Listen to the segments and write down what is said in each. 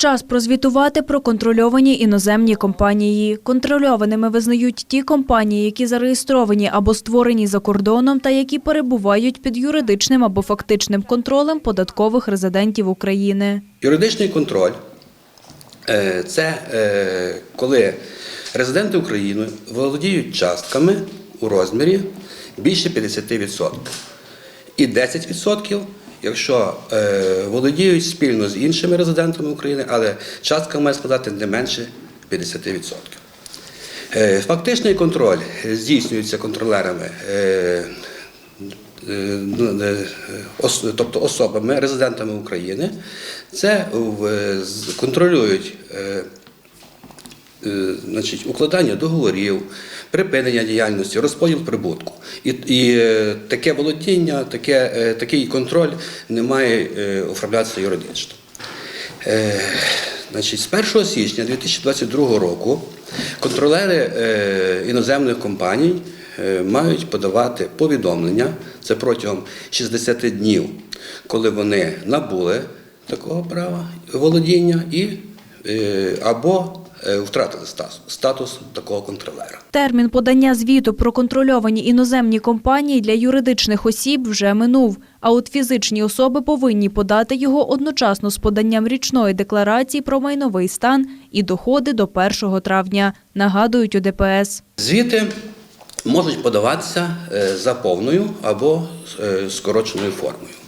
Час прозвітувати про контрольовані іноземні компанії. Контрольованими визнають ті компанії, які зареєстровані або створені за кордоном та які перебувають під юридичним або фактичним контролем податкових резидентів України. Юридичний контроль е, це е, коли резиденти України володіють частками у розмірі більше 50%. І 10%, якщо е, володіють спільно з іншими резидентами України, але частка має складати не менше 50%. Е, Фактичний контроль здійснюється контролерами, е, ну, тобто особами, резидентами України. Це контролюють значить, укладання договорів, припинення діяльності, розподіл прибутку. І, і е, таке володіння, таке, е, такий контроль не має е, оформлятися юридично. Е, Значить, з 1 січня 2022 року контролери е, іноземних компаній е, мають подавати повідомлення, це протягом 60 днів, коли вони набули такого права володіння і е, або е, втратили статус, статус такого контролера. Термін подання звіту про контрольовані іноземні компанії для юридичних осіб вже минув, а от фізичні особи повинні подати його одночасно з поданням річної декларації про майновий стан і доходи до 1 травня, нагадують у ДПС. Звіти можуть подаватися е, за повною або е, скороченою формою.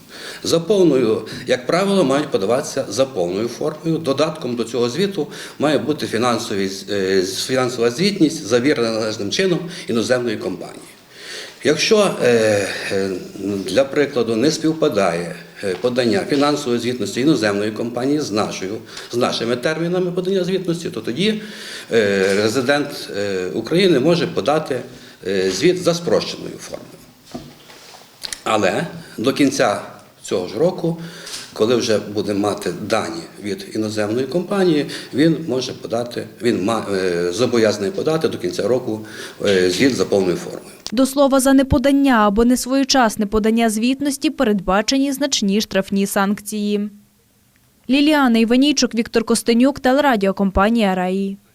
За повною, як правило, мають подаватися за повною формою. Додатком до цього звіту має бути фінансові, е, фінансова звітність, завірена належним чином іноземної компанії. Якщо е, е, для прикладу не співпадає подання фінансової звітності іноземної компанії з нашою, з нашими термінами подання звітності, то тоді резидент України може подати звіт за спрощеною формою. Але до кінця цього ж року, коли вже буде мати дані від іноземної компанії, він може подати, він е, зобов'язаний подати до кінця року е, звіт за повною формою. До слова, за неподання або несвоєчасне подання звітності передбачені значні штрафні санкції. Ліліана Іванійчук, Віктор Костенюк, телерадіокомпанія «Раї».